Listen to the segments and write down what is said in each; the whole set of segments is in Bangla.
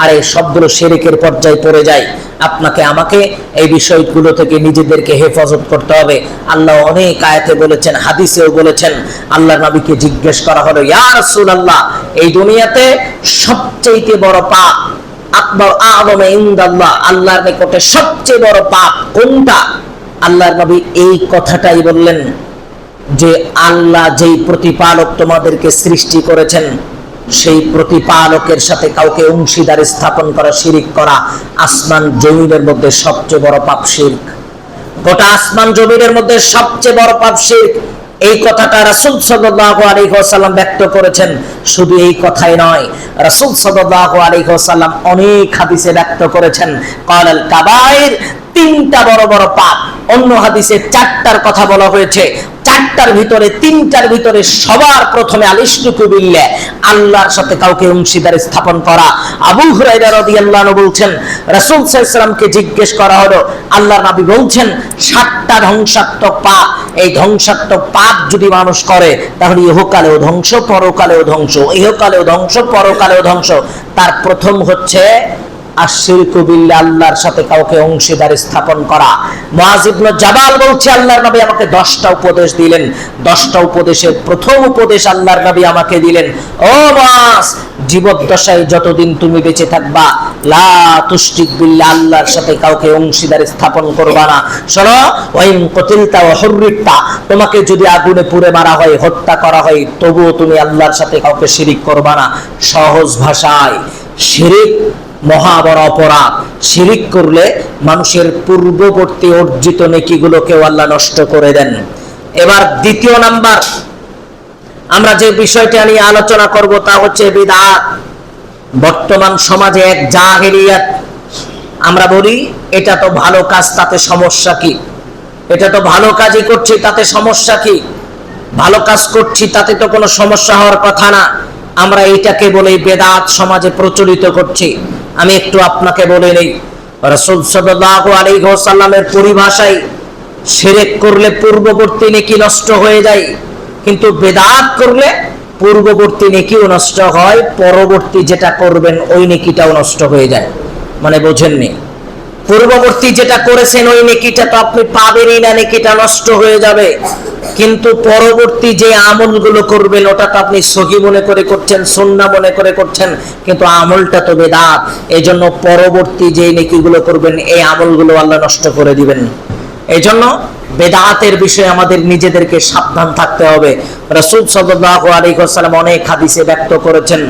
আর এই সবগুলো শেরেকের পর্যায়ে পড়ে যায়। আপনাকে, আমাকে এই বিষয়গুলো থেকে নিজেদেরকে হেফাজত করতে হবে। আল্লাহ অনেক আয়াতে বলেছেন, হাদিসেও বলেছেন আল্লাহ নবীকে জিজ্ঞেস করা হলো, ইয়া রাসূলুল্লাহ, এই দুনিয়াতে সবচেয়ে বড় পাপ আকবর আদমে ইন্দাল্লাহ, আল্লাহর নিকটে সবচেয়ে বড় পাপ কোনটা? আল্লাহর নবী এই কথাটাই বললেন যে, আল্লাহ যেই প্রতিপালক তোমাদেরকে সৃষ্টি করেছেন সেই প্রতিপালকের সাথে কাউকে অংশীদার স্থাপন করা, শিরিক করা আসমান জমিনের মধ্যে সবচেয়ে বড় পাপ শিরক। গোটা আসমান জমিনের মধ্যে সবচেয়ে বড় পাপ শিরক। এই কথাটা রাসূল সাল্লাল্লাহু আলাইহি ওয়াসাল্লাম ব্যক্ত করেছেন। শুধু এই কথাই নয়, রাসূল সাল্লাল্লাহু আলাইহি ওয়াসাল্লাম অনেক হাদিসে ব্যক্ত করেছেন। কালাল কাবাইর তিনটা বড় বড় পাপ। অন্য হাদিসে চারটার কথা বলা হয়েছে। চারটার ভিতরে, তিনটার ভিতরে সবার প্রথমে আলিশটুকু বিল্লে আল্লাহর সাথে কাউকে অংশীদার স্থাপন করা। আবু হুরাইরা আনহু বলছেন, রাসূল সাল্লাল্লাহু জিজ্ঞেস করা হলো, আল্লাহর নবী বলছেন, সাতটা ধ্বংসাত্মক পাপ, এই ধ্বংসাত্মক পাপ যদি মানুষ করে, তাহলে ইহকালেও ধ্বংস, পরকালেও ধ্বংস, ইহকালেও ধ্বংস, পরকালেও ধ্বংস। তার প্রথম হচ্ছে আশিরকু বিল্লাহ, আল্লাহর সাথে কাউকে অংশীদার স্থাপন করা। জাবাল বলছে, আল্লাহর নবী আমাকে 10টা উপদেশ দিলেন। 10টা উপদেশের প্রথম উপদেশ আল্লাহর নবী আমাকে দিলেন। ও মুআজ, জীবদ্দশায় যতদিন তুমি বেঁচে থাকবা, লা তুশরিক বিল্লাহ, আল্লাহর সাথে কাউকে অংশীদার স্থাপন করবা না। শোনো, ওয়াইন কতিলতা ওয়া হুররিতা তোমাকে যদি আগুনে পুড়ে মারা হয়, হত্যা করা হয়, তবুও তুমি আল্লাহর সাথে কাউকে শিরিক করবা না। সহজ ভাষায়, শিরিক মহা বড় অপরাধ। শিরিক করলে মানুষের পূর্ববর্তী অর্জিত নেকিগুলোকেও আল্লাহ নষ্ট করে দেন। এবার দ্বিতীয় নাম্বার, আমরা যে বিষয়টা নিয়ে আলোচনা করব তা হচ্ছে বিদাত। বর্তমান সমাজে এক জাহেলিয়াত। আমরা বলি, এটা তো ভালো কাজ, তাতে সমস্যা কি? এটা তো ভালো কাজই করছি, তাতে সমস্যা কি? ভালো কাজ করছি, তাতে তো কোনো সমস্যা হওয়ার কথা না। আমরা এটাকে বলে বেদাত, সমাজে প্রচলিত করছি। আমি একটু আপনাকে বলে নেই। রসুল সাল্লাল্লাহু আলাইহি ওয়াসাল্লামের পরিভাষায় শিরক করলে পূর্ববর্তী নেকি নষ্ট হয়ে যায়, কিন্তু বেদাত করলে পূর্ববর্তী নেকিও নষ্ট হয়, পরবর্তী যেটা করবেন ওই নেকিটাও নষ্ট হয়ে যায়। মানে বোঝেননি? পূর্ববর্তী যেটা করেছেন ওই নেকিটা তো আপনি পাবেনই না, নেকিটা নষ্ট হয়ে যাবে। কিন্তু পরবর্তী যে আমলগুলো করবেন, ওটা তো আপনি সহি মনে করে করছেন, সুন্না মনে করে করছেন, কিন্তু আমলটা তো বেদাত। এই জন্য পরবর্তী যে নেকিগুলো করবেন, এই আমলগুলো আল্লাহ নষ্ট করে দিবেন। এই জন্য বেদাতের বিষয়ে আমাদের নিজেদেরকে সাবধান থাকতে হবে। রসুল সাল্লাল্লাহু আলাইহি ওয়াসাল্লাম অনেক হাদিসে ব্যক্ত করেছেন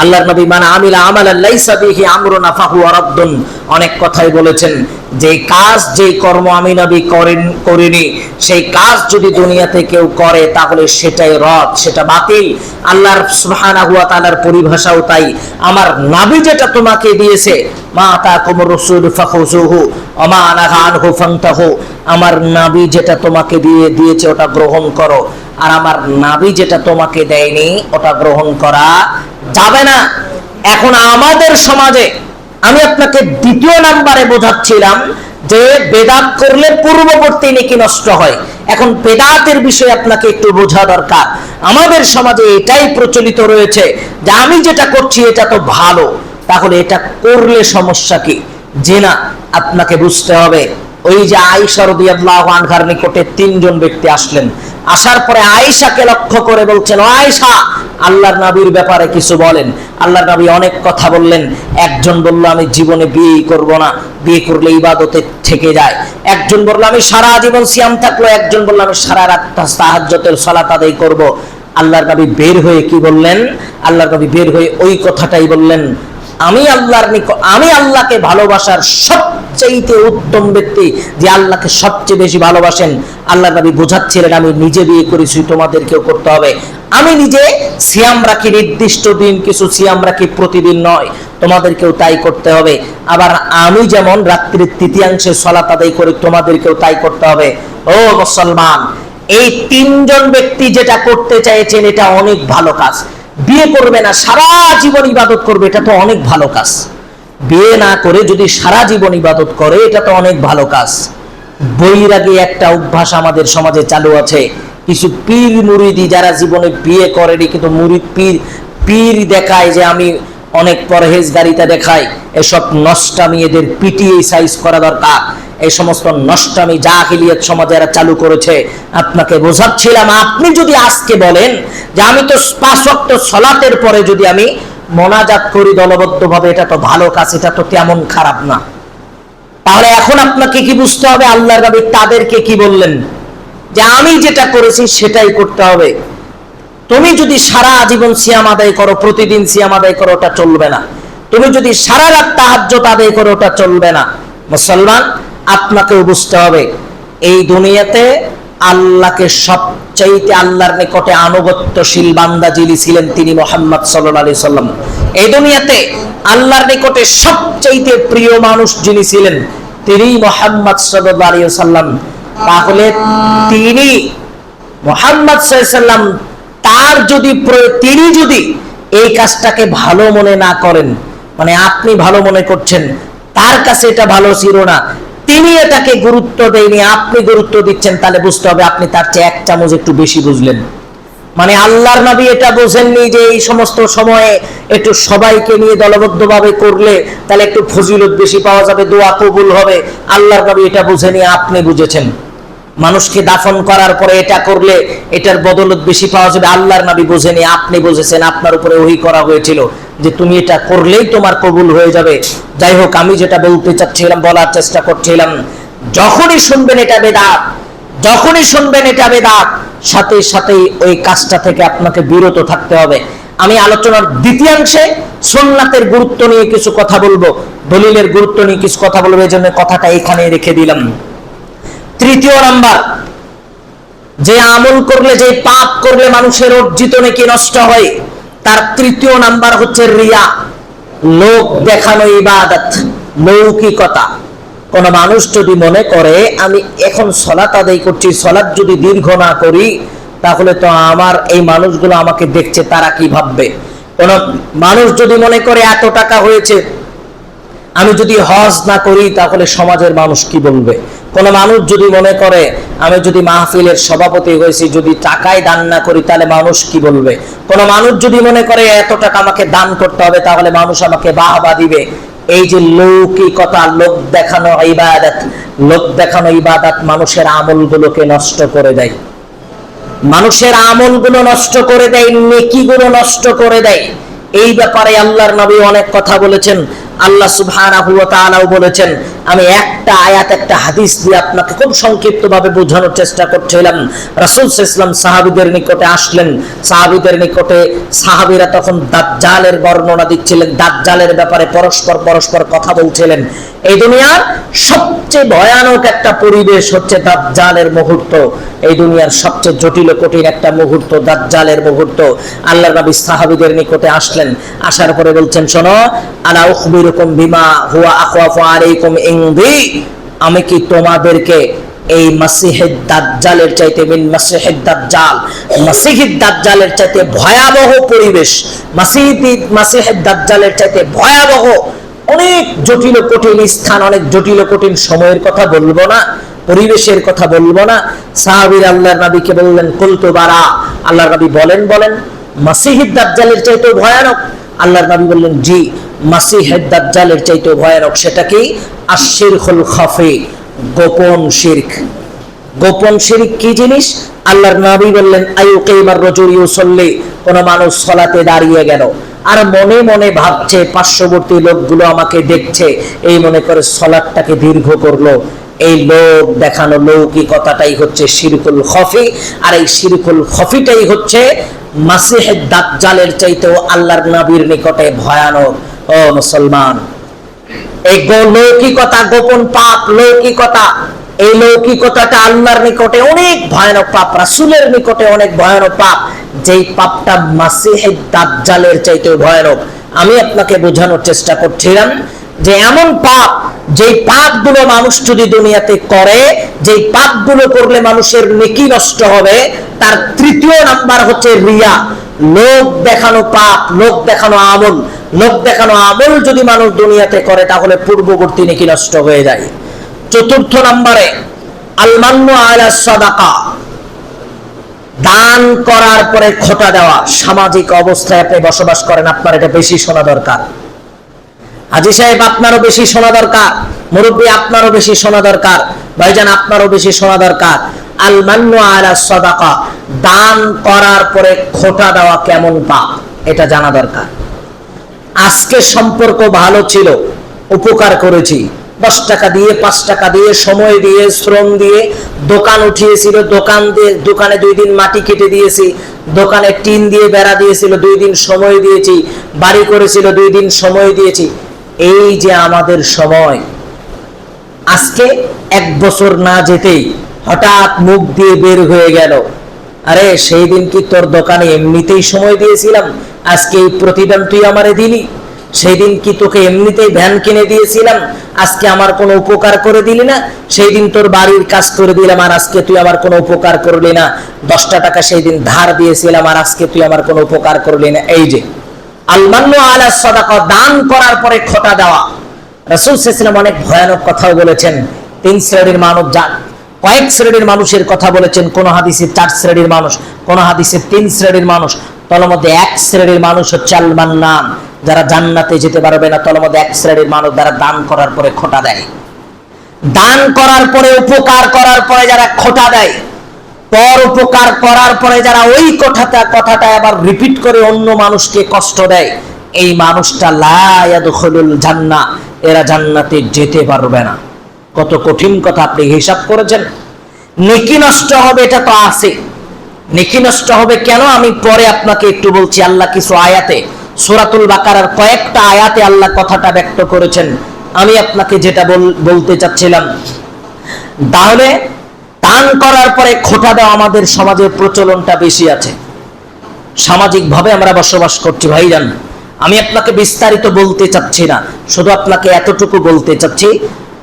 আল্লাহর নবী মানে আমিলা আমালান লাইসা বিহি আমরুনা ফাহুয়া রাদ্দুন। অনেক কথাই বলেছেন যে কাজ যে কর্ম আমি নবী করেন, করিনি, সেই কাজ যদি দুনিয়াতে কেউ করে, তাহলে সেটাই রদ, সেটা বাতিল। আল্লাহর সুবহানাহু ওয়া তাআলার পরিভাষাও তাই। আমার নাবি যেটা তোমাকে দিয়েছে, মা তাকুম রাসূল ফাখুযুহু, ওয়া মা নাহা আনহু ফান্তাহু। আমার নাবি যেটা তোমাকে দিয়ে, দিয়েছে, ওটা গ্রহণ করো। আর আমার নাবি যেটা তোমাকে দেয়নি, ওটা গ্রহণ করা যাবে না। এখন আমাদের সমাজে আমি আপনাকে দ্বিতীয় নাম্বারে বোঝাচ্ছিলাম যে বেদাত করলে পূর্ববর্তী নেকি নষ্ট হয়। এখন বেদাতের বিষয়ে আপনাকে একটু বোঝা দরকার। আমাদের সমাজে এটাই প্রচলিত রয়েছে যে আমি যেটা করছি, এটা তো ভালো। তাহলে এটা করলে সমস্যা কি? যে না, আপনাকে বুঝতে হবে। ওই যে আয়েশা রাদিয়াল্লাহু আনহার নিকটে তিনজন ব্যক্তি আসলেন। আসার পরে আয়েশাকে লক্ষ্য করে বলছেন আয়েশা, আল্লাহর নবীর ব্যাপারে কিছু বলেন। আল্লাহর নবী অনেক কথা বললেন। একজন বলল, আমি জীবনে বিয়ে করব না। বিয়ে করলে ইবাদতে থেকে যায়। একজন বলল, আমি সারা জীবন সিয়াম থাকল একজন বলল, আমি সারা রাত তাহাজ্জুদের সালাত আদায় করব। আল্লাহর নবী বের হয়ে কি বললেন? আল্লাহর নবী বের হয়ে ওই কথাটাই বললেন আমি আল্লাহর আমি আল্লাহকে ভালোবাসার সবচেয়ে উত্তম ব্যক্তি যে আল্লাহকে সবচেয়ে বেশি ভালোবাসেন। আল্লাহ নবী বোঝাচ্ছিলেন, আমি নিজে বিয়ে করেছি, তোমাদেরকেও করতে হবে। আমি নিজে সিয়াম রাখি, নির্দিষ্ট দিন কিছু সিয়াম রাখি, প্রতিদিন নয়, তোমাদেরকেও তাই করতে হবে। আবার আমি যেমন রাত্রির তৃতীয়াংশে সলাত আদায় করি, তোমাদেরকেও তাই করতে হবে। ও মুসলমান, এই তিনজন ব্যক্তি যেটা করতে চাইছেন, এটা অনেক ভালো কাজ। বিয়ে করবে না, সারা জীবন ইবাদত করবে, এটা তো অনেক ভালো কাজ। বিয়ে না করে যদি সারা জীবন ইবাদত করে, এটা তো অনেক ভালো কাজ। বৈরাগী একটা অভ্যাস আমাদের সমাজে চালু আছে। কিছু পীর মুরিদি যারা জীবনে বিয়ে করেনি, কিন্তু মুরিদ পীর পীর দেখায় যে আমি অনেক পরহেজ পরহেজগারিতা দেখায় এসব নষ্টামি এদের পিটিয়ে সাইজ করা দরকার। এই সমস্ত নষ্টামি, জাহিলিয়াত সমাজে এরা চালু করেছে। আপনাকে বোঝাচ্ছিলাম, আপনি যদি আজকে বলেন যে আমি তো পাঁচ ওয়াক্ত সলাতের পরে যদি আমি মোনাজাত করি দলবদ্ধভাবে, এটা তো ভালো কাজ, এটা তো তেমন খারাপ না। তাহলে এখন আপনাকে কি বুঝতে হবে? আল্লাহর নবী তাদেরকে কি বললেন? যে আমি যেটা করেছি সেটাই করতে হবে। তুমি যদি সারা জীবন সিয়াম আদায় করো, প্রতিদিন সিয়াম আদায় করো, ওটা চলবে না। তুমি যদি সারা রাত তাহাজ্জত আদায় করো, ওটা চলবে না। মুসলমান আপনাকেও বুঝতে হবে, এই দুনিয়াতে আল্লাহকে সবচাইতে আল্লাহর নিকটে আনুগত্যশীল বান্দা যিনি ছিলেন তিনি মোহাম্মদ সাল্লাহ আলি সাল্লাম। এই দুনিয়াতে আল্লাহর নিকটে সবচাইতে প্রিয় মানুষ যিনি ছিলেন তিনি মোহাম্মদ সাল্লাহ আলী সাল্লাম। তাহলে তিনি মোহাম্মদ সাল্লাম, তার যদি তিনি যদি এই কাজটাকে ভালো মনে না করেন মানে আপনি ভালো মনে করছেন, তার কাছে এটা ভালো ছিল না তিনি এটাকে গুরুত্ব দেয়নি, আপনি গুরুত্ব দিচ্ছেন, তাহলে বুঝতে হবে আপনি তার চেয়ে এক চামচ একটু বেশি বুঝলেন। মানে আল্লাহর নবী এটা বোঝেননি যে এই সমস্ত সময়ে একটু সবাইকে নিয়ে দলবদ্ধভাবে করলে তাহলে একটু ফজিলত বেশি পাওয়া যাবে, দোয়া কবুল হবে। আল্লাহর নবী এটা বুঝেনি আপনি বুঝেছেন। মানুষকে দাফন করার পরে এটা করলে এটার বদলত বেশি পাওয়া যাবে, আল্লাহর নবী বোঝেনি আপনি বুঝেছেন, আপনার উপরে ওহি করা হয়েছিল। যে তুমি এটা করলেই তোমার কবুল হয়ে যাবে। যাই হোক আমি যেটা বলতে চাচ্ছিলাম, বলার চেষ্টা করছিলাম, যখনই শুনবেন এটা বেদাত, যখনই শুনবেন এটা বেদাত, সাথে সাথেই ওই কাজটা থেকে আপনাকে বিরত থাকতে হবে। আমি আলোচনার দ্বিতীয়াংশে সোননাথের গুরুত্ব নিয়ে কিছু কথা বলব, দলিলের গুরুত্ব নিয়ে কিছু কথা বলব, এই জন্য কথাটা এখানে রেখে দিলাম। তৃতীয় নাম্বার, যে আমল করলে, যে পাপ করলে মানুষের অর্জিত নাকি নষ্ট হয় তার তৃতীয় নাম্বার হচ্ছে রিয়া। লোক দেখানো ইবাদত, মৌখিকতা। কোন মানুষ যদি মনে করে, আমি এখন সলাত আদায় করছি সলাৎ যদি দীর্ঘ না করি, তাহলে তো আমার এই মানুষগুলো আমাকে দেখছে, তারা কি ভাববে? কোন মানুষ যদি মনে করে, এত টাকা হয়েছে আমি যদি হজ না করি, তাহলে সমাজের মানুষ কি বলবে? কোন মানুষ যদি মনে করে, আমি যদি মাহফিলের সভাপতি হয়েছি, যদি টাকায় দান না করি, তাহলে মানুষ কি বলবে? কোন মানুষ যদি মনে করে, এত টাকা আমাকে দান করতে হবে, তাহলে মানুষ আমাকে বাহবা দিবে। এই যে লৌকিকতা লোক দেখানো ইবাদত লোক দেখানো ইবাদত মানুষের আমলগুলোকে নষ্ট করে দেয়। মানুষের আমলগুলো নষ্ট করে দেয়, নেকিগুলো নষ্ট করে দেয়। এই ব্যাপারে আল্লাহর নবী অনেক কথা বলেছেন। আল্লাহ সুবহানাহু ওয়া তাআলাও বলেছেন, আমি একটা আয়াত, একটা হাদিস দিয়ে আপনাকে খুব সংক্ষিপ্তভাবে বোঝানোর চেষ্টা করছিলাম। রাসূল সাল্লাল্লাহু সাহাবীদের নিকটে আসলেন। সাহাবীদের নিকটে সাহাবীরা তখন দাজ্জালের বর্ণনা দিচ্ছিলেন, দাজ্জালের ব্যাপারে পরস্পর পরস্পর কথা বলছিলেন। এই দুনিয়ার সবচেয়ে ভয়ানক একটা পরিবেশ হচ্ছে দাজ্জালের মুহূর্ত। এই দুনিয়ার সবচেয়ে জটিল কঠিন একটা মুহূর্ত দাজ্জালের মুহূর্ত। আল্লাহ নবী সাহাবীদের নিকটে আসলেন, আসার পরে বলছেন, শোনো, আলা উখবিরুকুম বিমা হুয়া আখওয়াফু আলাইকুম ইনদি। আমি কি তোমাদেরকে এই মাসিহেদ দাজ্জালের চাইতে মিন মাসিহেদ দাজ্জাল মাসিহিদ দাজ্জালের চাইতে ভয়াবহ পরিবেশ মাসিহিদ মাসিহেদ দাজ্জালের চাইতে ভয়াবহ, অনেক জটিল কঠিন স্থান, অনেক জটিল কঠিন সময়ের কথা বলব না, পরিবেশের কথা বলব না। সাহাবির আল্লাহর নবীকে বললেন, কুলতু বারা। আল্লাহর নবী বলেন বলেন মাসিহিদ দাজ্জালের চাইতে ভয়ানক। আল্লাহর নবী বললেন, জি। মাসিহেদ দাজ্জালের চাইতে ভয়ানক সেটা কি? আশিরকুল খাফি, গোপন শিরক। গোপন শিরিক কি জিনিস? আল্লাহর নবী বললেন আয়ুকাইমার রজুল ইউসাল্লি কোন মানুষ সলাতে দাঁড়িয়ে গেল। আর মনে মনে ভাবছে, পার্শ্ববর্তী লোকগুলো আমাকে দেখছে, এই মনে করে সলাটটাকে দীর্ঘ করল। এই লোক দেখানো লৌকিকতাটাই হচ্ছে শিরকুল খফি। আর এই শিরকুল খফিটাই হচ্ছে মাসিহেদ দাজ্জালের চাইতেও আল্লাহর নবীর নিকটে ভয়ানক। মুসলমান, এই লৌকিকতা, গোপন পাপ, লৌকিকতা, এই লৌকিকতাটা আল্লাহর নিকটে অনেক ভয়ানক পাপ, রাসূলের নিকটে অনেক ভয়ানক পাপ, যেই পাপটা মাসিহে দাজ্জালের চাইতে ভয়ানক। আমি আপনাকে বোঝানোর চেষ্টা করছিলাম যে এমন পাপ, যেই পাপগুলো মানুষ যদি দুনিয়াতে করে, যেই পাপগুলো করলে মানুষের নেকি নষ্ট হবে, তার তৃতীয় নাম্বার হচ্ছে রিয়া। লোক দেখানো পাপ লোক দেখানো আমল। লোক দেখানো আমল যদি মানুষ দুনিয়াতে করে, তাহলে পূর্ববর্তী নাকি নষ্ট হয়ে যায়। চতুর্থ নম্বরে আলমান্য আয়লা সদাকা। দান করার পরে খোটা দেওয়া। সামাজিক অবস্থায় আপনি বসবাস করেন, আপনার এটা বেশি শোনা দরকার। হাজি সাহেব, আপনারও বেশি শোনা দরকার। মুরব্বী, আপনারও বেশি শোনা দরকার। ভাইজান, আপনারও বেশি শোনা দরকার। আল মান্নু আলা সাদাকা, দান করার পরে খোটা দেওয়া কেমন পাপ, এটা জানা দরকার। আজকে সম্পর্ক ভালো ছিল, উপকার করেছি। দশ টাকা দিয়ে, পাঁচ টাকা দিয়ে, সময় দিয়ে, শ্রম দিয়ে, দোকান উঠিয়েছিল, দোকান দিয়ে, দোকানে দুই দিন মাটি কেটে দিয়েছি, দোকানে টিন দিয়ে বেড়া দিয়েছিল, দুই দিন সময় দিয়েছি, বাড়ি করেছিল, দুই দিন সময় দিয়েছি। এই যে আমাদের সময়, আজকে এক বছর না যেতেই হঠাৎ মুখ দিয়ে বের হয়ে গেল। আরে, সেই দিন কি তোর দোকানে এমনিতেই সময় দিয়েছিলাম? আজকে এই প্রতিদান তুই আমারে দিলি। সেই দিন কি তোকে এমনিতেই ভ্যান কিনে দিয়েছিলাম? আজকে আমার কোনো উপকার করে দিলি না? সেই দিন তোর বাড়ির কাজ করে দিলাম আর আজকে তুই আমার কোনো উপকার করলি না। দশটা টাকা সেই দিন ধার দিয়েছিলাম আর আজকে তুই আমার কোনো উপকার করলি না। এই যে আলমান্য আলা সদাকা, দান করার পরে খোটা দেওয়া। অনেক ভয়ানক কথাও বলেছেন। তিন শ্রেণির মানব যা কয়েক শ্রেণির মানুষের কথা বলেছেন, কোন হাদিসে চার শ্রেণির মানুষ, কোন হাদিসে তিন শ্রেণির মানুষ। তল মধ্যে এক শ্রেণির মানুষ হচ্ছে আলমান নাম যারা জান্নাতে যেতে পারবে না তল মধ্যে এক শ্রেণির মানুষ যারা দান করার পরে খোটা দেয়। দান করার পরে, উপকার করার পরে যারা খোটা দেয় পর উপকার করার পরে যারা ওই কথাটা কথাটা আবার রিপিট করে অন্য মানুষকে কষ্ট দেয়, এই মানুষটা লায়াদুল জান্না, এরা জান্নাতে যেতে পারবে না। কত কঠিন কথা আপনি হিসাব করেছেন। নেকি নষ্ট হবে, এটা তো আছে। নেকি নষ্ট হবে কেন? আমি পরে আপনাকে একটু বলছি, আল্লাহ কিছু আয়াতে, সুরাতুল বাকারার কয়েকটা আয়াতে আল্লাহ কথাটা ব্যক্ত করেছেন। আমি আপনাকে যেটা বল- বলতে চাচ্ছিলাম, তাহলে দান করার পরে খোটা দেওয়া আমাদের সমাজের প্রচলনটা বেশি আছে। সামাজিকভাবে আমরা বসবাস করছি, ভাইজান। আমি আপনাকে বিস্তারিত বলতে চাচ্ছি না, শুধু আপনাকে এতটুকু বলতে চাচ্ছি,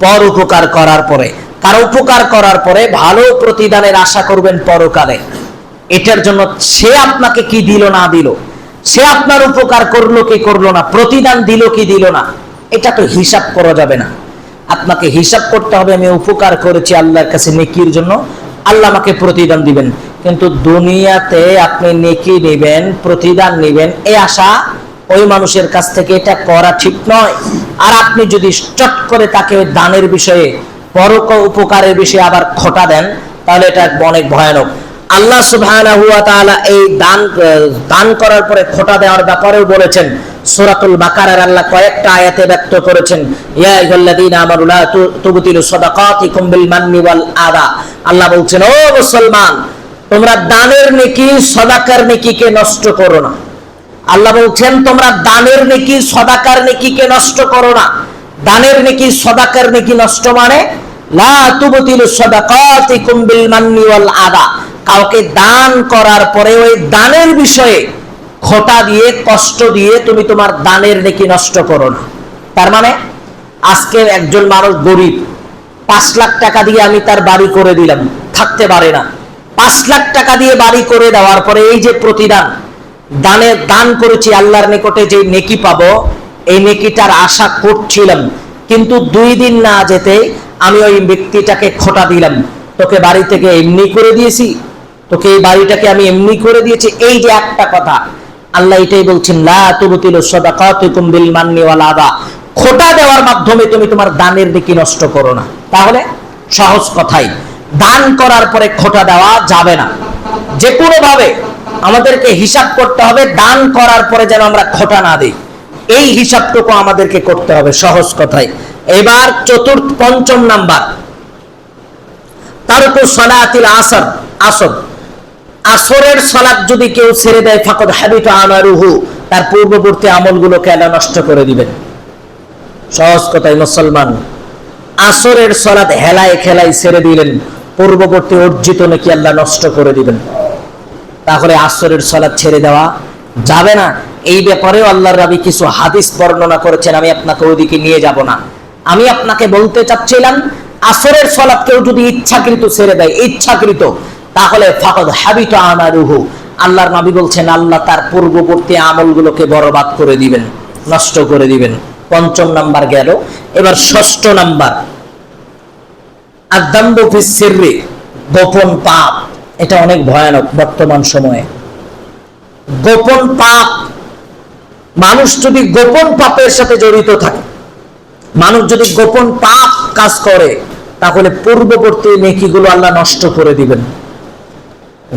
পর উপকার করার পরে। কারও উপকার করার পরে ভালো প্রতিদানের আশা করবেন পরকালে। এটার জন্য সে আপনাকে কি দিল না দিল? সে আপনার উপকার করল কি করল না? প্রতিদান দিল কি দিল না? এটা তো হিসাব করা যাবে না। আপনাকে হিসাব করতে হবে, আমি উপকার করেছি আল্লাহর কাছে নেকির জন্য। আল্লাহ আমাকে প্রতিদান দিবেন। কিন্তু দুনিয়াতে আপনি নেকি নেবেন, প্রতিদান নেবেন এই আশা ওই মানুষের কাছ থেকে এটা করা ঠিক নয়। আর আপনি যদি চট করে তাকে ওই দানের বিষয়ে পরক উপকারের বিষয়ে আবার খোটা দেন, তাহলে এটা অনেক ভয়ানক। আল্লাহ তাআলা এই দান দান করার পরে খোটা দেওয়ার ব্যাপারেও বলেছেন সূরাতুল বাকারার আল্লাহ কয়েকটা আয়াতে ব্যক্ত করেছেন। ইয়া আইয়ুহাল্লাযীনা আমানু তুবতিলু সাদাকাতিকুম বিল মান্নি ওয়াল আদা। আল্লাহ বলছেন, ও মুসলমান, তোমরা দানের নেকি, সদাকার নেকিকে নষ্ট করো না। আল্লাহ বলছেন, তোমরা দানের নেকি, সদাকার নেকিকে নষ্ট করো না। দানের নেকি, সদাকার নেকি নষ্ট মানে লা তুবতিলু সাদাকাতিকুম বিল মান্নি ওয়াল আদা। কাউকে দান করার পরে ওই দানের বিষয়ে খোটা দিয়ে, কষ্ট দিয়ে তুমি তোমার দানের নেকি নষ্ট করো না। তার মানে আজকে একজন মানুষ গরিব, পাঁচ লাখ টাকা দিয়ে আমি তার বাড়ি করে দিলাম, থাকতে পারে না। পাঁচ লাখ টাকা দিয়ে বাড়ি করে দেওয়ার পরে এই যে প্রতিদান দানে দান করেছি আল্লাহর নিকটে যে নেকি পাবো, এই নেকিটার আশা করছিলাম। কিন্তু দুই দিন না যেতে আমি ওই ব্যক্তিটাকে খোটা দিলাম। তোকে বাড়ি থেকে এমনি করে দিয়েছি, তোকে এই বাড়িটাকে আমি এমনি করে দিয়েছি। এই যে একটা কথা আল্লাহ এটাই বলছেন, লা তুবতিলু সাদাকাতুকুম বিল মান্নি ওয়াল আদা। খোটা দেওয়ার মাধ্যমে তুমি তোমার দানের নেকি নষ্ট করো না। তাহলে সহজ কথাই, দান করার পরে খোটা দেওয়া যাবে না। যে কোনো ভাবে আমাদেরকে হিসাব করতে হবে, দান করার পরে যেন আমরা খোটা না দিই। এই হিসাবটুকু আমাদেরকে করতে হবে, সহজ কথাই। এবার চতুর্থ, পঞ্চম নাম্বার। তারকু সলাতিল আসর আসর। আসরের সলাৎ যদি কেউ ছেড়ে দেয়, ফাকদ হাবিত আমারুহু তার পূর্ববর্তী আমলগুলোকে আল্লাহ নষ্ট করে দিবেন। সহজ কথাই, মুসলমান, আসরের সলাৎ হেলায় খেলায় ছেড়ে দিলেন, পূর্ববর্তী অর্জিত নাকি আল্লাহ নষ্ট করে দিবেন। তাহলে আসরের সলাৎ ছেড়ে দেওয়া যাবে না। এই ব্যাপারেও আল্লাহর রাবি কিছু হাদিস বর্ণনা করেছেন, আমি আপনাকে ওইদিকে নিয়ে যাব না। আমি আপনাকে বলতে চাচ্ছিলাম, আসরের সলাৎ কেউ যদি ইচ্ছাকৃত ছেড়ে দেয়, ইচ্ছাকৃত তাহলে ফাকদ হাবিত আল্লাহর নবী বলছেন, আল্লাহ তার পূর্ববর্তী আমলগুলোকে বরবাদ করে দিবেন, নষ্ট করে দিবেন। পঞ্চম নাম্বার গেল, এবার ষষ্ঠ নাম্বার। আদাম্বু গোপন পাপ। এটা অনেক ভয়ানক বর্তমান সময়ে। গোপন পাপ, মানুষ যদি গোপন পাপের সাথে জড়িত থাকে, মানুষ যদি গোপন পাপ কাজ করে, তাহলে পূর্ববর্তী নেকিগুলো আল্লাহ নষ্ট করে দিবেন।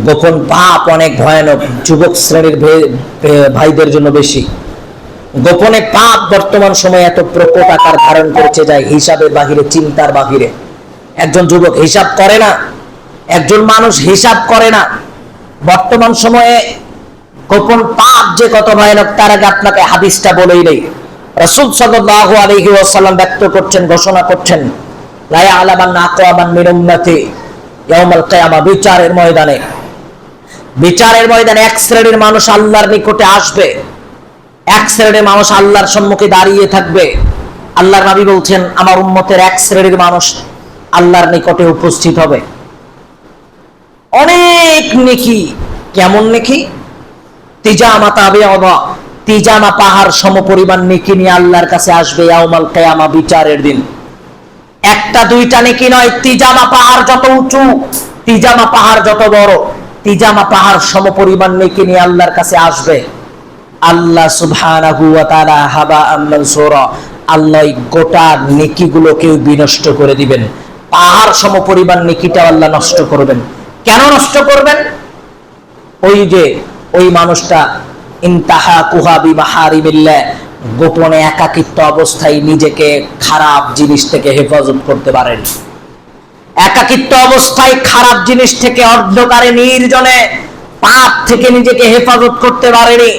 গোপন পাপ অনেক ভয়ানক, যুবক শ্রেণির ভাইদের জন্য বেশি। গোপনে পাপ বর্তমান সময়ে এত প্রকট আকার ধারণ করেছে যায় হিসাবের বাহিরে, চিন্তার বাহিরে। একজন যুবক হিসাব করে না, একজন মানুষ হিসাব করে না। বর্তমান সময়ে গোপন পাপ যে কত ভয়ানক, তার আগে আপনাকে হাদিসটা বলেই নেই। রসুল আলাইহি ওয়াসাল্লাম ব্যক্ত করছেন, ঘোষণা করছেন, লা ইয়ালামান আকওয়ামান মিন বিচারের ময়দানে। বিচারের ময়দানে এক শ্রেণির মানুষ আল্লাহর নিকটে আসবে। এক শ্রেণির মানুষ আল্লাহর সম্মুখে দাঁড়িয়ে থাকবে। আল্লাহর বলছেন, আমার এক শ্রেণির মানুষ আল্লাহর নিকটে উপস্থিত হবে। অনেক নেকি। কেমন নেকি? তিজামা তাবে অবা। তিজামা পাহাড় সমপরিমাণ নেকি নিয়ে আল্লাহর কাছে আসবে কিয়ামা, বিচারের দিন। একটা, দুইটা নেকি নয়, তিজামা পাহাড় যত উঁচু, তিজামা পাহাড় যত বড়, তিজামা পাহাড় সমপরিমাণ নেকি নিয়ে আল্লাহর কাছে আসবে। আল্লাহ সুবহানাহু ওয়া তাআলা হাবা মানসুরা, আল্লাহ গোটা নেকিগুলোকে বিনষ্ট করে দিবেন। পাহাড় সমপরিমাণ নেকিটা আল্লাহ নষ্ট করবেন। কেন নষ্ট করবেন? ওই যে, ওই মানুষটা, ইন্তাহা কুহাবি মাহারিমিল্লাহ গোপনে একাকিত্ব অবস্থায় নিজেকে খারাপ জিনিস থেকে হেফাজত করতে পারেন। একাকিত্ব অবস্থায় খারাপ জিনিস থেকে অর্ধকারে নির্জনে পাপ থেকে নিজেকে হেফাজত করতে পারেনি,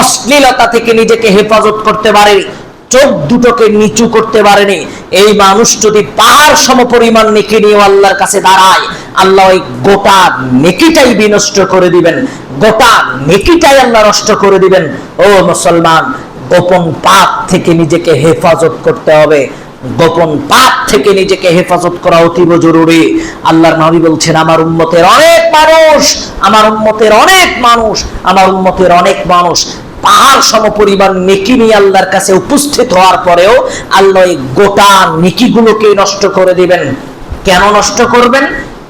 অশ্লীলতা থেকে নিজেকে হেফাজত করতে পারেনি, চোখ দুটোকে নিচু করতে পারেনি। এই মানুষ যদি পাহাড় সমপরিমাণ নেকি নিয়ে আল্লাহর কাছে দাঁড়ায়, আল্লাহ ওই গোটা নেকিটাই বিনষ্ট করে দিবেন, গোটা নেকিটাই আল্লাহ নষ্ট করে দিবেন। ও মুসলমান গোপন পাপ থেকে নিজেকে হেফাজত করতে হবে। গোপন পাপ থেকে নিজেকে হেফাজত করা অতীব জরুরি। আল্লাহর নবী বলছেন, আমার উম্মতের অনেক মানুষ, আমার উম্মতের অনেক মানুষ, আমার উম্মতের অনেক মানুষ পাহাড় সমপরিমাণ নেকি নিয়ে আল্লাহর কাছে উপস্থিত হওয়ার পরেও আল্লাহ এই গোটা নেকিগুলোকে নষ্ট করে দিবেন। কেন নষ্ট করবেন?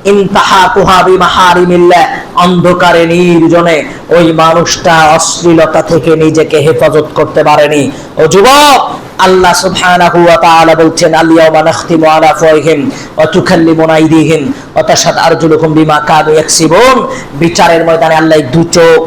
ইনতাহা কুহাবি মাহারিমিল্লাহ অন্ধকারে নির্জনে ওই মানুষটা অশ্লীলতা থেকে নিজেকে হেফাজত করতে পারেনি। ও যুবক, আল্লাহ সুবহানাহু ওয়া তাআলা বলছেন আল-ইয়াওমা নাখতিমু আলা আফওয়াহিহিম ওয়া তুকাল্লিমুনা আইদিহিম ওয়া তাশহাদ আরজুলুহুম বিমা কানু ইয়াকসিবুন। বিচারের ময়দানে আল্লাহ দুই চোখ,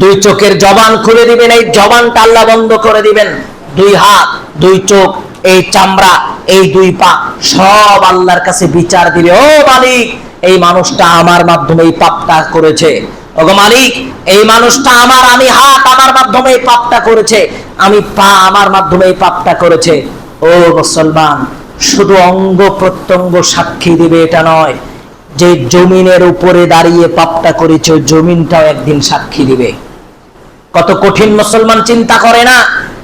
দুই চোখের জবান খুলে দিবেন। এই জবানটা আল্লাহ বন্ধ করে দিবেন। দুই হাত, দুই চোখ, এই চামড়া, এই দুই পা সব আল্লাহর কাছে বিচার দিবে। ও মালিক এই মানুষটা আমার মাধ্যমে পাপটা করেছে। ওগো মালিক, এই মানুষটা আমার, আমি হাত আমার মাধ্যমে পাপটা করেছে। আমি পা আমার মাধ্যমে পাপটা করেছে। ও মুসলমান, শুধু অঙ্গ প্রত্যঙ্গ সাক্ষী দিবে এটা নয়। যে জমিনের উপরে দাঁড়িয়ে পাপটা করেছে জমিনটাও একদিন সাক্ষী দিবে। কত কঠিন মুসলমান চিন্তা করে না?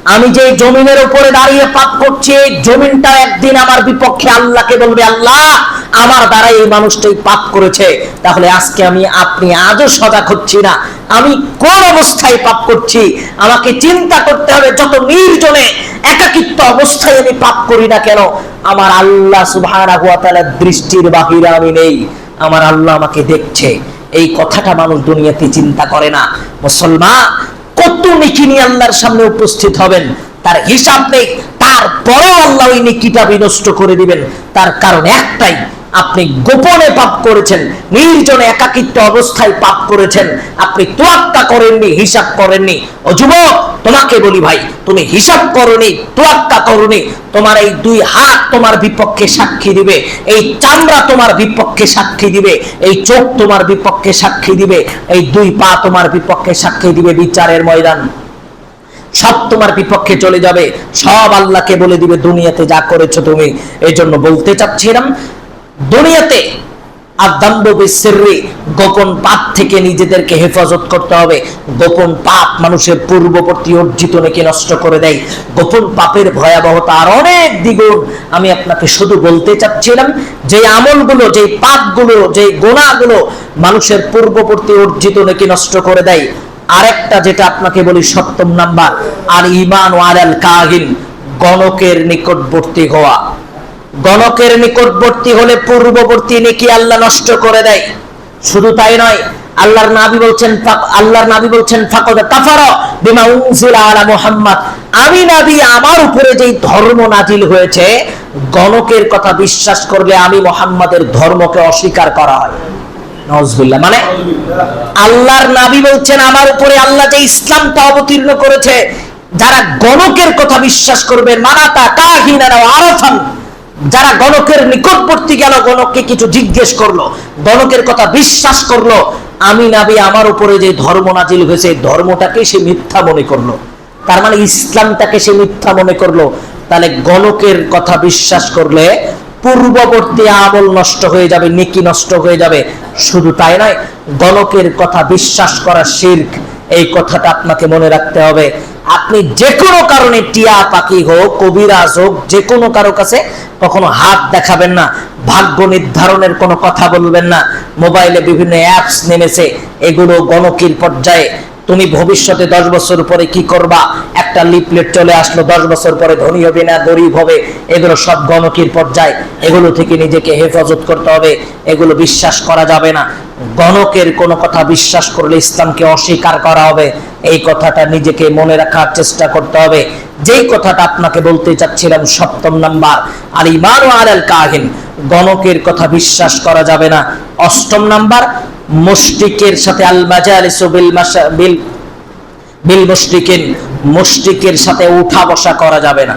আমি যে জমিনের উপরে দাঁড়িয়ে পাপ করছি জমিনটা একদিন আমার বিপক্ষে আল্লাহকে বলবে, আল্লাহ, আমার দ্বারা এই মানুষটাই পাপ করেছে। তাহলে আজকে আমি আপনি আজও সজাগ হচ্ছি না। আমি কোন অবস্থায় পাপ করছি? আমাকে চিন্তা করতে হবে, যত নির্জনে একাকিত্ব অবস্থায় আমি পাপ করি না কেন? আমার আল্লাহ সুবহানাহু ওয়া তাআলার দৃষ্টির বাহিরে আমি নেই। আমার আল্লাহ আমাকে দেখছে। এই কথাটা মানুষ দুনিয়াতে চিন্তা করে না। মুসলমান কত নেকি নিয়ে আল্লাহর সামনে উপস্থিত হবেন। তার হিসাব নেই, তারপরেও আল্লাহ ওই নেকিটা বিনষ্ট করে দিবেন। তার কারণ একটাই আপনি গোপনে পাপ করেছেন, নির্জনে একাকিত্ব অবস্থায় পাপ করেছেন। আপনি তোয়াক্কা করেননি, হিসাব করেননি। ও যুবক, তোমাকে বলি ভাই, তুমি হিসাব করনি, তোয়াক্কা করনি। তোমার এই দুই হাত তোমার বিপক্ষে সাক্ষী দিবে, এই চামড়া তোমার বিপক্ষে সাক্ষী দিবে, এই চোখ তোমার বিপক্ষে সাক্ষী দিবে, এই দুই পা তোমার বিপক্ষে সাক্ষী দিবে বিচারের ময়দান। সব তোমার বিপক্ষে চলে যাবে, সব আল্লাহকে বলে দিবে, দুনিয়াতে যা করেছ তুমি। এই জন্য বলতে চাচ্ছিলাম দুনিয়াতে গোপন পাপ থেকে নিজেদেরকে হেফাজত করতে হবে। গোপন পাপ মানুষের পূর্ববর্তী অর্জিত নাকি নষ্ট করে দেয়। গোপন পাপের ভয়াবহতা আর অনেক দ্বিগুণ। আমি আপনাকে শুধু বলতে চাচ্ছিলাম, যে আমলগুলো, যে পাপগুলো, যে গোনাগুলো মানুষের পূর্ববর্তী অর্জিত নাকি নষ্ট করে দেয়। আরেকটা যেটা আপনাকে বলি সপ্তম নাম্বার আর ইমান ওয়াল কাহিন গণকের নিকটবর্তী হওয়া। গণকের নিকটবর্তী হলে পূর্ববর্তী নেকি আল্লাহ নষ্ট করে দেয়। শুধু তাই নয়, আল্লাহর নাবি বলছেন আল্লাহর নাবি বলছেন, ফাকদ কাফারা বিমা উনজিলা আলা মুহাম্মদ। আমি নাবি, আমার উপরে যেই ধর্ম নাজিল হয়েছে, গণকের কথা বিশ্বাস করলে আমি মোহাম্মদের ধর্মকে অস্বীকার করা হয়। নজবিল্লাহ মানে আল্লাহর নাবি বলছেন, আমার উপরে আল্লাহ যে ইসলামটা অবতীর্ণ করেছে, যারা গণকের কথা বিশ্বাস করবে, মানাতা কাহিনারা আরফান যারা গণকের নিকটবর্তী গেল, গণককে কিছু জিজ্ঞেস করল, গণকের কথা বিশ্বাস করল, আমি নাবি আমার উপরে যে ধর্ম নাজিল হয়েছে ধর্মটাকে সে মিথ্যা মনে করল। তার মানে ইসলামটাকে সে মিথ্যা মনে করল। তাহলে গণকের কথা বিশ্বাস করলে পূর্ববর্তী আমল নষ্ট হয়ে যাবে, নেকি নষ্ট হয়ে যাবে। শুধু তাই নয়, গণকের কথা বিশ্বাস করা শির্ক এই কথাটা আপনাকে মনে রাখতে হবে। আপনি যে কোনো কারণে টিয়া পাখি হোক, কবিরাজ হোক যে কোনো কারও কাছে কখনো হাত দেখাবেন না, ভাগ্য নির্ধারণের কোনো কথা বলবেন না। মোবাইলে বিভিন্ন অ্যাপস নেমেছে, এগুলো গণকির পর্যায়ে তুমি ভবিষ্যতে দশ বছর পরে কি করবা? একটা লিপলেট চলে আসলো, দশ বছর পরে ধনী হবে না, গরিব হবে? এগুলো সব গণকির পর্যায়ে। এগুলো থেকে নিজেকে হেফাজত করতে হবে। এগুলো বিশ্বাস করা যাবে না। গণকের কোনো কথা বিশ্বাস করলে ইসলামকে অস্বীকার করা হবে। এই কথাটা নিজেকে মনে রাখার চেষ্টা করতে হবে। যেই কথাটা আপনাকে বলতে চাচ্ছিলাম, সপ্তম নাম্বার আর ইমান আর আল কাহিন। গণকের কথা বিশ্বাস করা যাবে না। অষ্টম নাম্বার মুশরিকের সাথে আল মাজালিস বিল বিল বিল মুশরিকিন, মুশরিকের সাথে উঠা বসা করা যাবে না।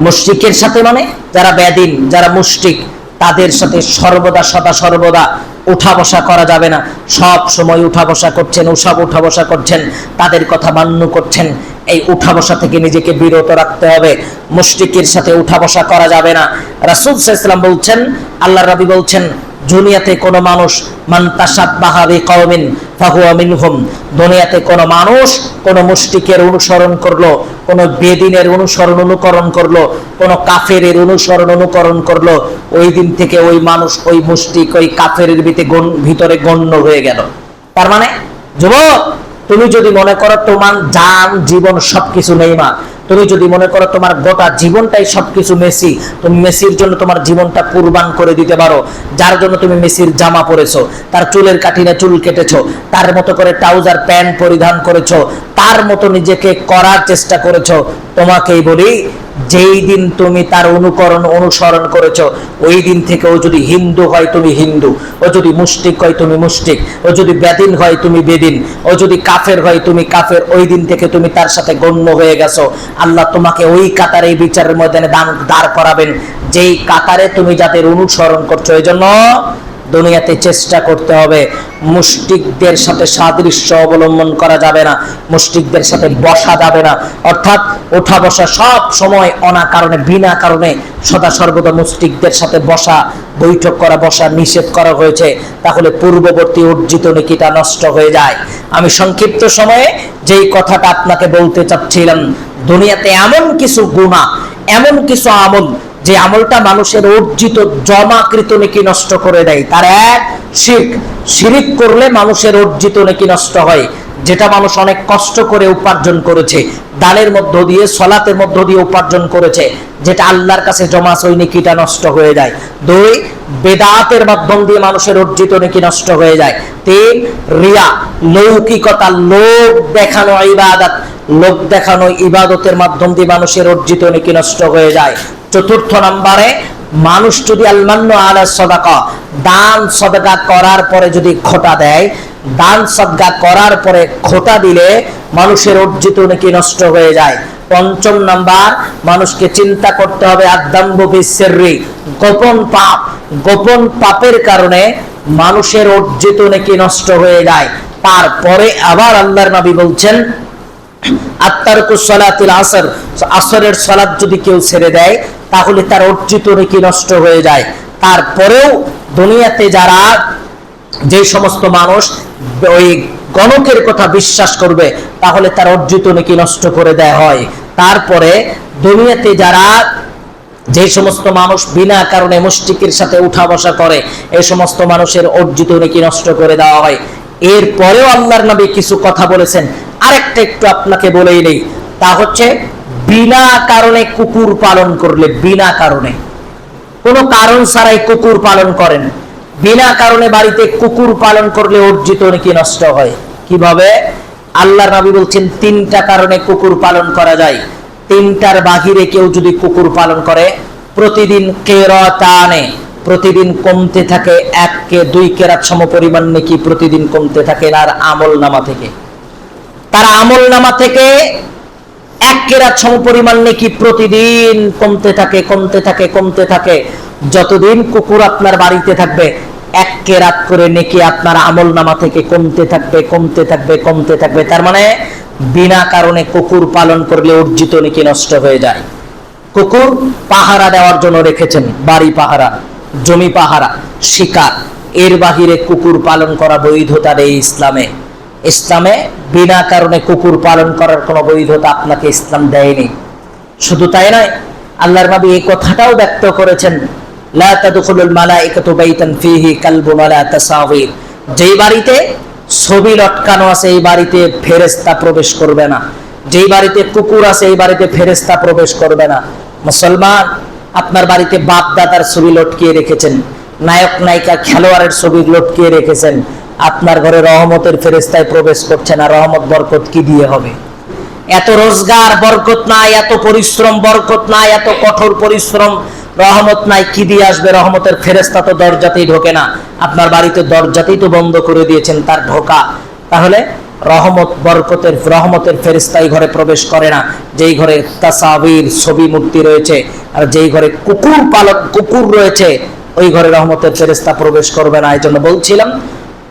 মুশরিকের সাথে মানে যারা বেদিন, যারা মুশরিক, তাদের সাথে সর্বদা, সদা, সর্বদা উঠা বসা করা যাবে না। সব সময় উঠা বসা করছেন ওসব উঠা বসা করছেন, তাদের কথা মান্য করছেন। এই উঠা বসা থেকে নিজেকে বিরত রাখতে হবে। মুশরিকের সাথে উঠা বসা করা যাবে না। রাসূল আলাইহি বলছেন আল্লাহ রাবি বলছেন দুনিয়াতে কোনো মানুষ, মান তাসাব্বাহা বিকওমিন ফাহুয়া মিনহুম। দুনিয়াতে কোনো মানুষ কোনো মুশরিকের অনুসরণ করল, কোনো বেদিনের অনুসরণ অনুকরণ করল, কোনো কাফেরের অনুসরণ অনুকরণ করল, ওই দিন থেকে ওই মানুষ, ওই মুশরিক, ওই কাফেরের ভিতরে ভিতরে গণ্য হয়ে গেল। তার মানে যুবক, তুমি যদি মনে করো তোমার জান, জীবন সবকিছু নেই মা তুমি যদি মনে করো তোমার গোটা জীবনটাই সবকিছু মেসি, তুমি মেসির জন্য তোমার জীবনটা কুরবান করে দিতে পারো। যার জন্য তুমি মেসির জামা পরেছো, তার চুলের কাটিনে চুল কেটেছো, তার মতো করে ট্রাউজার প্যান্ট পরিধান করেছ, তার মতো নিজেকে করার চেষ্টা করেছ, তোমাকেই বলি যেই দিন তুমি তার অনুকরণ অনুসরণ করেছ, ওই দিন থেকে ও যদি হিন্দু হয় তুমি হিন্দু, ও যদি মুষ্টিক হয় তুমি মুষ্টিক ও যদি বেদিন হয় তুমি বেদিন, ও যদি কাফের হয় তুমি কাফের, ওই দিন থেকে তুমি তার সাথে গণ্য হয়ে গেছো। আল্লাহ তোমাকে ওই কাতারে বিচারের ময়দানে দান দাঁড় করাবেন। যেই কাতারে তুমি যাদের অনুসরণ করছ এই জন্য দুনিয়াতে চেষ্টা করতে হবে। মুষ্টিকদের সাথে সাদৃশ্য অবলম্বন করা যাবে না। মুষ্টিকদের সাথে বসা যাবে না। অর্থাৎ ওঠা বসা সব সময় অনা কারণে বিনা কারণে সদা সর্বদা মুষ্টিকদের সাথে বসা, বৈঠক করা, বসা নিষেধ করা হয়েছে। তাহলে পূর্ববর্তী অর্জিত নেকিটা নষ্ট হয়ে যায়। আমি সংক্ষিপ্ত সময়ে যেই কথাটা আপনাকে বলতে চাচ্ছিলাম, দুনিয়াতে এমন কিছু গুণা এমন কিছু আমল যে আমলটা মানুষের অর্জিত জমাকৃত নাকি নষ্ট করে দেয়, তার এক শিখ শিরিক করলে মানুষের অর্জিত নাকি নষ্ট হয়, যেটা মানুষ অনেক কষ্ট করে উপার্জন করেছে, দানের মধ্য দিয়ে, সলাতের মধ্য দিয়ে উপার্জন করেছে, যেটা আল্লাহর কাছে জমা সই নেকিটা নষ্ট হয়ে যায়। দুই, বেদাতের মাধ্যম দিয়ে মানুষের অর্জিত নেকি নষ্ট হয়ে যায়। তিন, রিয়া, লৌকিকতা লোক দেখানো ইবাদত। লোক দেখানো ইবাদতের মাধ্যম দিয়ে মানুষের অর্জিত নেকি নষ্ট হয়ে যায়। চতুর্থ নম্বরে, মানুষ যদি আলমান্য আলা সদাকা, দান সদকা করার পরে যদি খোটা দেয়, দান সদকা করার পরে খোটা দিলে মানুষের অর্জিত নাকি নষ্ট হয়ে যায়। পঞ্চম নাম্বার, মানুষকে চিন্তা করতে হবে আদাম্ব বিশ্বেরি গোপন পাপ। গোপন পাপের কারণে মানুষের অর্জিত নাকি নষ্ট হয়ে যায়। তারপরে আবার আল্লাহর নবী বলছেন আত্মারকু সলাতিল আসর, আসরের সলাৎ যদি কেউ ছেড়ে দেয়, তাহলে তার অর্জিত নষ্ট হয়ে যায়। তারপরেও দুনিয়াতে যারা যে সমস্ত মানুষ ওই গণকের কথা বিশ্বাস করবে, তাহলে তার অর্জিত নাকি নষ্ট করে দেয়া হয়। তারপরে দুনিয়াতে যারা যে সমস্ত মানুষ বিনা কারণে মুষ্টিকের সাথে উঠা বসা করে এই সমস্ত মানুষের অর্জিত নাকি নষ্ট করে দেওয়া হয়। এরপরেও আল্লাহর নবী কিছু কথা বলেছেন আরেকটা একটু আপনাকে বলেই নেই। তা হচ্ছে, বিনা কারণে কুকুর পালন করলে, বিনা কারণে। কোনো কারণ ছাড়াই কুকুর পালন করেন। বিনা কারণে বাড়িতে কুকুর পালন করলে অর্জিত নাকি নষ্ট হয়? কীভাবে? আল্লাহ নবী বলছেন, তিনটা কারণে কুকুর পালন করা যায়। তিনটার বাহিরে কেউ যদি কুকুর পালন করে, প্রতিদিন কেরতানে, প্রতিদিন কমতে থাকে এক কে দুই কেরাত সম পরিমাণ নাকি প্রতিদিন কমতে থাকে আর আমল নামা থেকে। তার আমল নামা থেকে এক কেরাত সম পরিমাণ নাকি প্রতিদিন কমতে থাকে কমতে থাকে কমতে থাকে। যতদিন কুকুর আপনার বাড়িতে থাকবে, এক কেরাত করে নেকি আপনার আমল নামা থেকে কমতে থাকবে কমতে থাকবে কমতে থাকবে। তার মানে বিনা কারণে কুকুর পালন করলে অর্জিত নাকি নষ্ট হয়ে যায়। কুকুর পাহারা দেওয়ার জন্য রেখেছেন, বাড়ি পাহারা, জমি পাহারা, শিকার। এর বাহিরে কুকুর পালন করা বৈধতা নেই ইসলামে। ইসলামে বিনা কারণে কুকুর পালন করার কোনো বৈধতা আপনাকে ইসলাম দেয়নি। শুধু তাই নয়, আল্লাহর নবী এই কথাটাও ব্যক্ত করেছেন যেই বাড়িতে ছবি লটকানো আছে, এই বাড়িতে ফেরেশতা প্রবেশ করবে না। যেই বাড়িতে কুকুর আছে, এই বাড়িতে ফেরেশতা প্রবেশ করবে না। মুসলমান আপনার বাড়িতে বাপ দাদার ছবি লটকিয়ে রেখেছেন নায়ক নায়িকা খেলোয়াড়ের ছবি লটকিয়ে রেখেছেন আপনার ঘরে রহমতের ফেরেস্তায় প্রবেশ করছে না, রহমত বরকত কি দিয়ে হবে? এত রোজগার বরকত নাই, এত পরিশ্রম বরকত নাই, এত কঠোর পরিশ্রম রহমত নাই, কি দিয়ে আসবে? রহমতের ফেরেস্তা তো দরজাতেই ঢোকে না। আপনার বাড়িতে দরজাতেই তো বন্ধ করে দিয়েছেন, তার ঢোকা। তাহলে রহমত বরকতের, রহমতের ফেরিস্তাই ঘরে প্রবেশ করে না। যেই ঘরে তাসাবির, ছবি মূর্তি রয়েছে, আর যেই ঘরে কুকুর পালক, কুকুর রয়েছে, ওই ঘরে রহমতের ফেরিস্তা প্রবেশ করবে না। এই জন্য বলছিলাম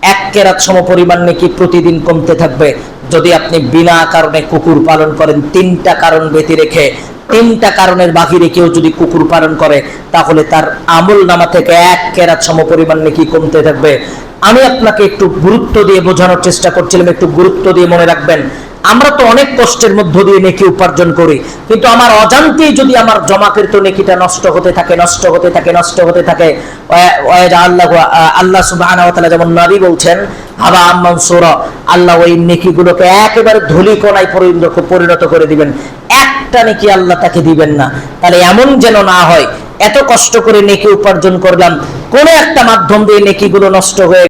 এক কেরাত সম পরিমাণ নাকি প্রতিদিন কমতে থাকবে। যদি আপনি বিনা কারণে কুকুর পালন করেন, তিনটা কারণ ব্যতি রেখে তিনটা কারণের বাহিরে কেউ যদি কুকুর পালন করে, তাহলে তার আমল নামা থেকে এক কেরাত সম পরিমাণ নাকি কমতে থাকবে। আমি আপনাকে একটু গুরুত্ব দিয়ে বোঝানোর চেষ্টা করছিলাম, একটু গুরুত্ব দিয়ে মনে রাখবেন। আমরা তো অনেক কষ্টের মধ্য দিয়ে নেকি উপার্জন করি, কিন্তু আমার অজান্তেই যদি আমার জমাকৃত নেকিটা নষ্ট হতে থাকে, নষ্ট হতে থাকে, নষ্ট হতে থাকে আল্লাহ আল্লাহ তাআলা যেমন নবী বলছেন, হাবা আম্মান সুরা, আল্লাহ ওই নেকিগুলোকে একেবারে ধুলিকণায় পরিণত পরিণত করে দিবেন। একটা নেকি আল্লাহ তাকে দিবেন না? তাহলে এমন যেন না হয়, এত কষ্ট করে নেকি উপার্জন করলাম, কোনো একটা মাধ্যম দিয়ে নেকিগুলো নষ্ট হয়ে